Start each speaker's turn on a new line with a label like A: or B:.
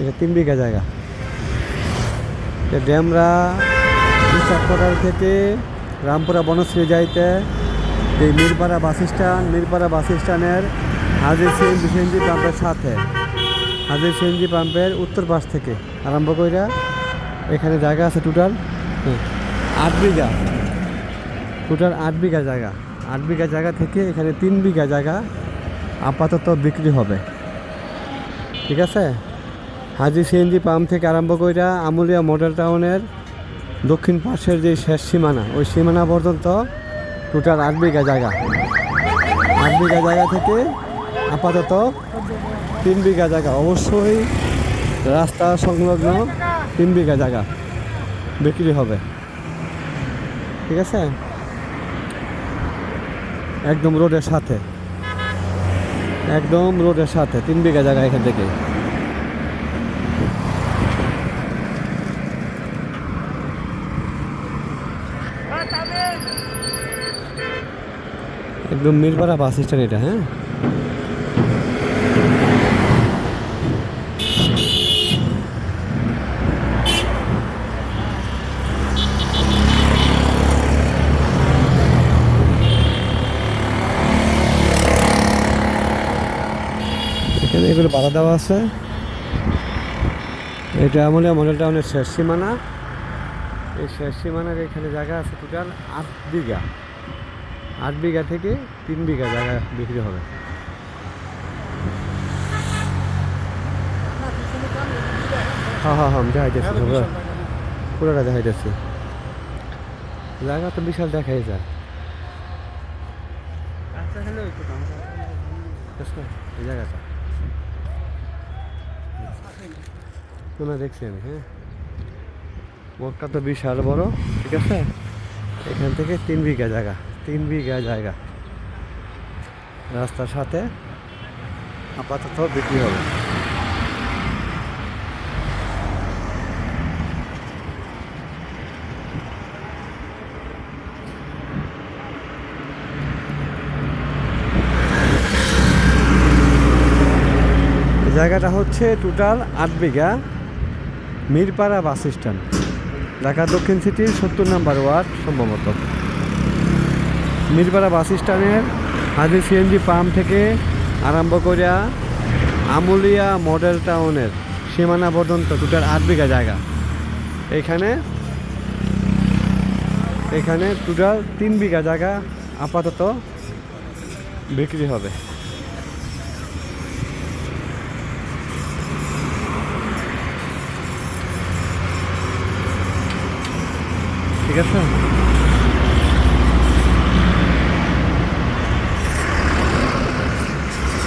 A: এটা তিন বিঘা জায়গা। ড্যামরা কোটাল থেকে রামপুরা বনশ্রী যাইতে এই Mirpara bus stand Mirpara bus স্ট্যান্ডের হাজির সিএনজি সিএনজি পাম্পের সাথে। হাজির সিএনজি পাম্পের উত্তর পাশ থেকে আরম্ভ কইরা এখানে জায়গা আছে টোটাল আট বিঘা। টোটাল আট বিঘা জায়গা। আট বিঘা জায়গা থেকে এখানে তিন বিঘা জায়গা আপাতত বিক্রি হবে। ঠিক আছে? হাজি সিএনজি পাম্প থেকে আরম্ভ কইরা আমুলিয়া মডেল টাউনের দক্ষিণ পাশের যে শেষ সীমানা, ওই সীমানা পর্যন্ত টোটাল আট বিঘা জায়গা। আট বিঘা জায়গা থেকে আপাতত তিন বিঘা জায়গা। অবশ্যই রাস্তা সংলগ্ন তিন বিঘা জায়গা বিক্রি হবে। ঠিক আছে? একদম রোডের সাথে। একদম রোডের সাথে, তিন বিঘা জায়গা এখান থেকে। একদম মিরপাড়া বাস স্ট্যান্ড এটা হ্যাঁ? এখানে এগুলো বাধা দেওয়া আছে। এটা আমলে মডেল টাউনের শেষ সীমানা। এই শেষ সীমানার এখানে জায়গা আছে টোটাল আট বিঘা। আট বিঘা থেকে তিন বিঘা জায়গা বিক্রি হবে। হ্যাঁ হ্যাঁ হ্যাঁ দেখাইতেছি পুরো পুরোটা দেখাইতেছি। জায়গা তো বিশাল দেখাই যায়? এই জায়গাটা না দেখছি আমি হ্যাঁ। মোটটা তো বিশাল বড় ঠিক আছে? এখান থেকে তিন বিঘা জায়গা। তিন বিঘা জায়গা। রাস্তার সাথে আপাতত বিক্রি হবে। জায়গাটা হচ্ছে টোটাল আট বিঘা মিরপাড়া বাস স্ট্যান্ড। ঢাকা দক্ষিণ সিটির সত্তর নাম্বার ওয়ার্ড সম্ভবত। মিরপাড়া বাস স্ট্যান্ডের হাজির সিএনজি পাম্প থেকে আরম্ভ করিয়া আমুলিয়া মডেল টাউনের সীমানা পর্যন্ত টোটাল আট বিঘা জায়গা। এখানে এখানে টোটাল তিন বিঘা জায়গা আপাতত বিক্রি হবে। ঠিক আছে?